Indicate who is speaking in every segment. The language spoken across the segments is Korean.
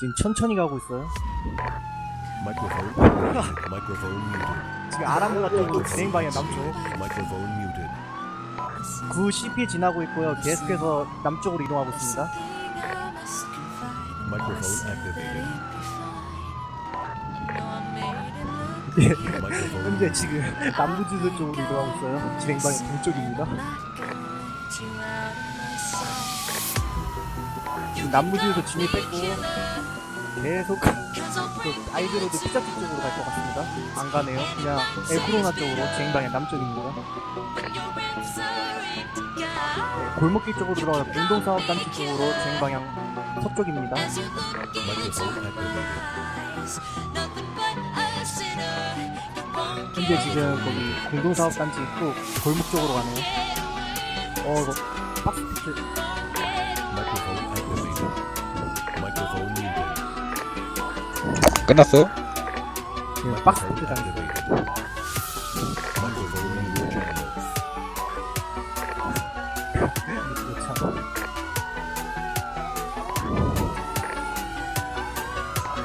Speaker 1: 지금 천천히 가고 있어요.
Speaker 2: Microphone muted. Microphone muted.
Speaker 1: 지금 아랑가 쪽으로 진행 방향 남쪽.
Speaker 2: Microphone muted.
Speaker 1: 9 CP 지나고 있고요. 계속해서 남쪽으로 이동하고 있습니다.
Speaker 2: Microphone activated.
Speaker 1: 예,
Speaker 2: Microphone
Speaker 1: 현재 지금 남부지도 쪽으로 이동하고 있어요. 진행 방향 동쪽입니다. 지금 남부지도 진입했고 계속 그 아이드로드 피자집 쪽으로 갈 것 같습니다. 안 가네요. 그냥 에코로나 쪽으로 진행 방향 남쪽입니다. 네, 골목길 쪽으로 들어가서 공동사업 단지 쪽으로 진행 방향 서쪽입니다. 현재 지금 거기 공동사업 단지 있고 골목 쪽으로 가네요. 어 이거 박스
Speaker 3: 끝났어?
Speaker 1: 네, 박스.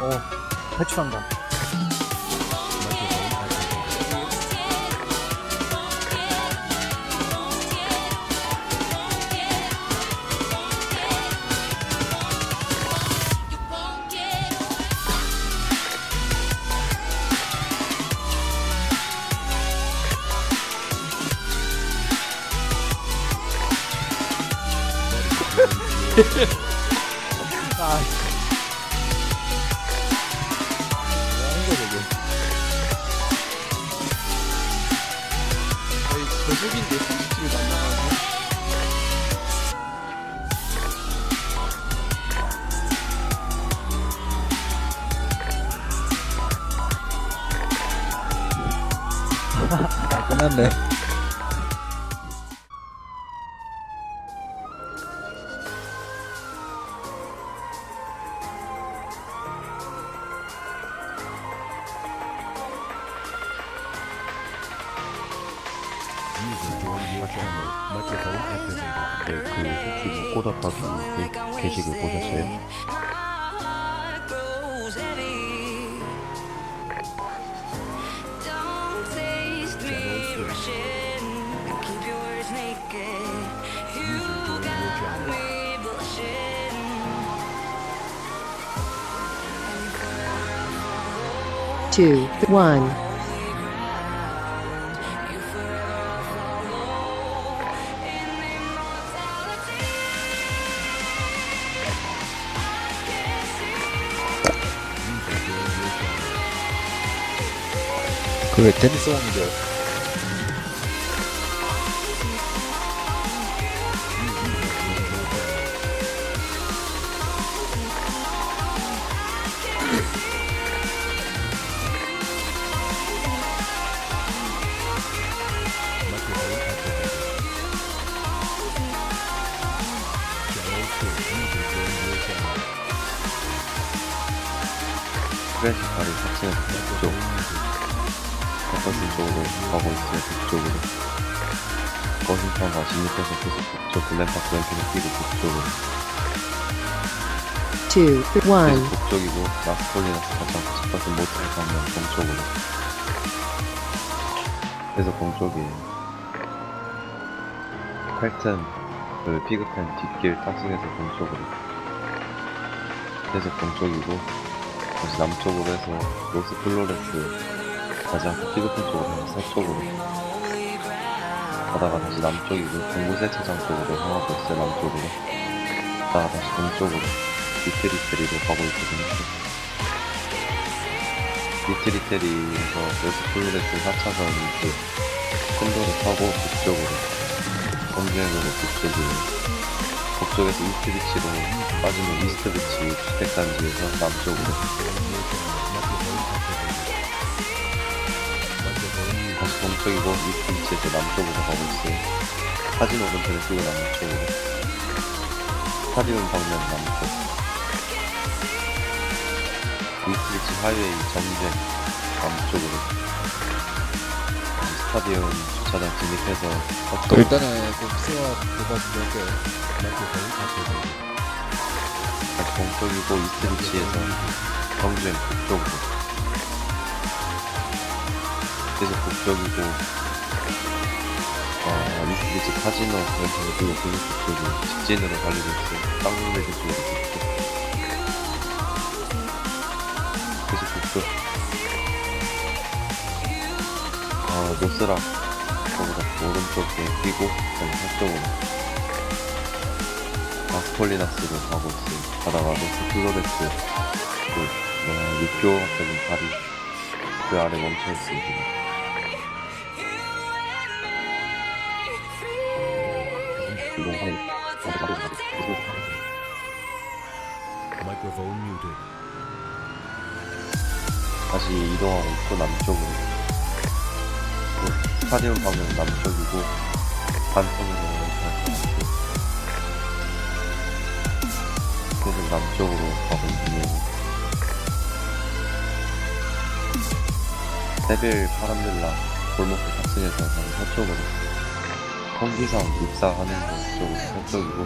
Speaker 1: 어 탈출한다. 아
Speaker 4: 거의 저속인데 30km 날라가네.
Speaker 3: 아, 끝났네.
Speaker 2: Joined your channel. Microphone activated.
Speaker 5: 네, 그 혹시 꼬다박이 그 게시글 보셨어요?
Speaker 2: User joined your channel.
Speaker 6: two, one.
Speaker 3: 그왜 테니스
Speaker 2: 2. User joined your channel.
Speaker 5: 버스 쪽으로 가고 있어요 북쪽으로. 거신판과 진입해서 계속 북쪽 글램파크 왼쪽에 뛰고 북쪽으로.
Speaker 6: Two, one.
Speaker 5: 계속 북쪽이고 라스폴리나서 가장 스팟은 모텔 방면 동쪽으로. 그래서 동쪽이에요 칼튼 그 피그펜 뒷길 탑승해서 동쪽으로. 계속 동쪽이고 다시 남쪽으로 해서 로스 플로레스 않고 피그펜 쪽으로 서쪽으로. 가다가 다시 남쪽이고 동부세차장 쪽으로 향하고 있어요 남쪽으로. 가다가 다시 동쪽으로. 리트리테리로 가고 있거든요 리트리테리에서 로스 플로레스 4차선 그 콘도를 타고 북쪽으로. 범죄행으로 북쪽이에요 북쪽에서 이스트비치로 빠지면 이스트비치 주택단지에서 남쪽으로 다시 동쪽이고 이스트비치에서 남쪽으로 가고 있어요 사진 오른편에 쓰고 남쪽으로 스타디움 방면 남쪽 이스트비치 하이웨이 전쟁 남쪽으로 스타디움 주차장 진입해서
Speaker 3: 그
Speaker 5: 서쪽으로
Speaker 3: 일단은 그좀 할게요.
Speaker 2: Microphone activated.
Speaker 5: 다시 동쪽이고 이스트 위치에서 정주행 북쪽으로 계속 북쪽이고 어, 이스트 위치 카지노 왼쪽에 그리고 계속 북쪽이 직진으로 달리고 있어요 쌍둥이 쪽으로 북쪽 계속 북쪽 어, 노스랑 거기다 오른쪽에 뛰고 그다음에 서쪽으로 아스폴리나스로 가고 있어요. 가다가 노스 플로레스 그 뭐야 육교적인 다리 그 아래 멈춰 있습니다.
Speaker 2: Microphone muted.
Speaker 5: 다시 이동하고 있고 남쪽으로. 그 스타디움 방면 남쪽이고 반통으로 갈것 계속 남쪽으로 가고 있네요. 세빌 파란빌라 골목길 탑승해서 서쪽으로 통기상 입사하는 곳 쪽으로 서쪽이고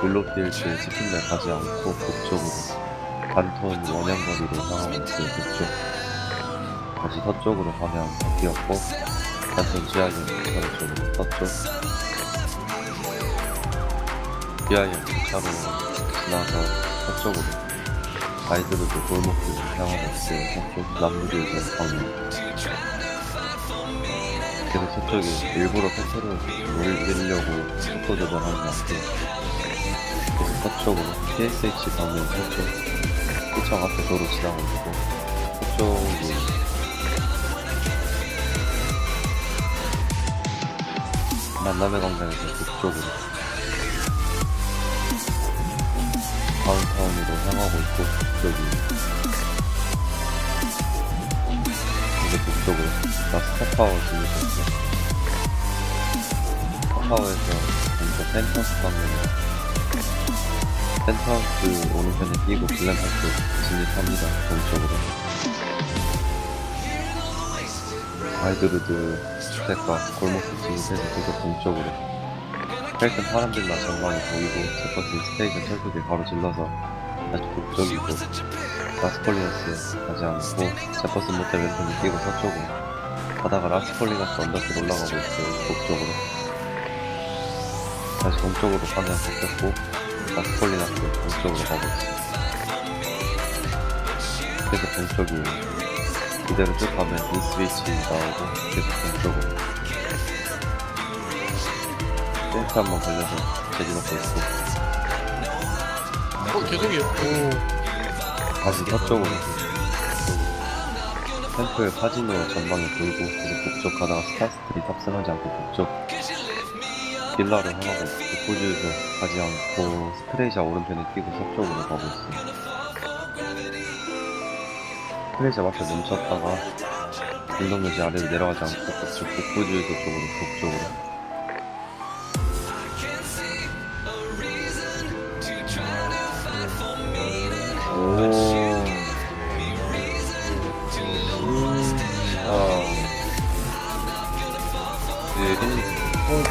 Speaker 5: 블록필드 치킨들 가지 않고 북쪽으로 반톤 원형거리로 향하고 있어요 북쪽 다시 서쪽으로 방향 바뀌었고 반톤 지하철 쪽으로 서쪽. 지하철 차로 지나서 서쪽으로 아이들도 골목길을 향하고 있어요 서쪽 남부지에서 방향 그래서 서쪽이 일부러 페트롤 올리려고 속도 조절하지 않고 그래서 서쪽으로 PSH 방면 서쪽 구청 앞에 도로 지나고 있고 서쪽이 만남의 광장에서 북쪽으로 다운타운으로 향하고 있고 북쪽이 나 스타파워 지르고 스타파워에서 먼저 펜트하우스 방면으로 펜트하우스 오른편에 끼고 블랙하우스 진입합니다 동쪽으로. 아이드루드 주택가 골목길 진입해서 계속 동쪽으로. 펠튼 파란빌라 전망이 보이고 제퍼슨 스테이션 철도길 바로 질러서 다시 북쪽이고 라스폴리너스 가지 않고 제퍼슨 모텔 왼편에 끼고 서쪽으로 가다가 라스폴리너스 언덕길 올라가고 있어요 북쪽으로. 다시 동쪽으로 방향 바뀌었고 라스폴리너스 동쪽으로 가고 있어요. 계속 동쪽이 그대로 쭉 가면 이스위치 나오고 계속 동쪽으로. 땡스 한번 걸려서 제지놓고 있고.
Speaker 4: 어 죄송해요?
Speaker 5: 다시 서쪽으로 템플 카지노 전방에 돌고 계속 북쪽 가다가 스타스트리 탑승하지 않고 북쪽 빌라로 향하고 포즈도 가지 않고 스프레이자 오른편에 뛰고 서쪽으로 가고 있어요 스프레이자 앞에 멈췄다가 운동묘지 아래로 내려가지 않고 북쪽 북부주의도 쪽으로 북쪽으로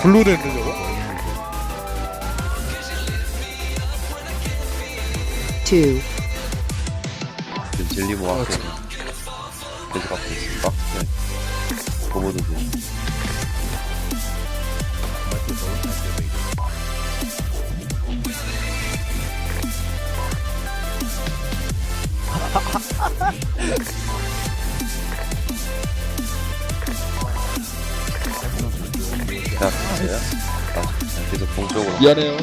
Speaker 3: 블루랜드 저거?
Speaker 6: two,
Speaker 5: 지금 진리모 앞에 계속 앞에 있습니다. 네. 고보도 돼. 됐어요? 아, 계속 동쪽으로.
Speaker 3: 미안해요.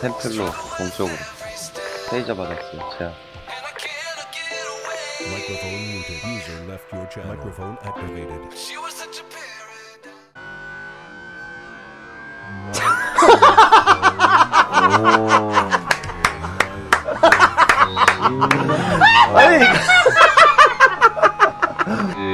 Speaker 5: 템플로 동쪽으로. 페이저 받았어요. 제가.
Speaker 2: Microphone muted. User left your channel. Microphone activated.
Speaker 5: 오.
Speaker 1: 아니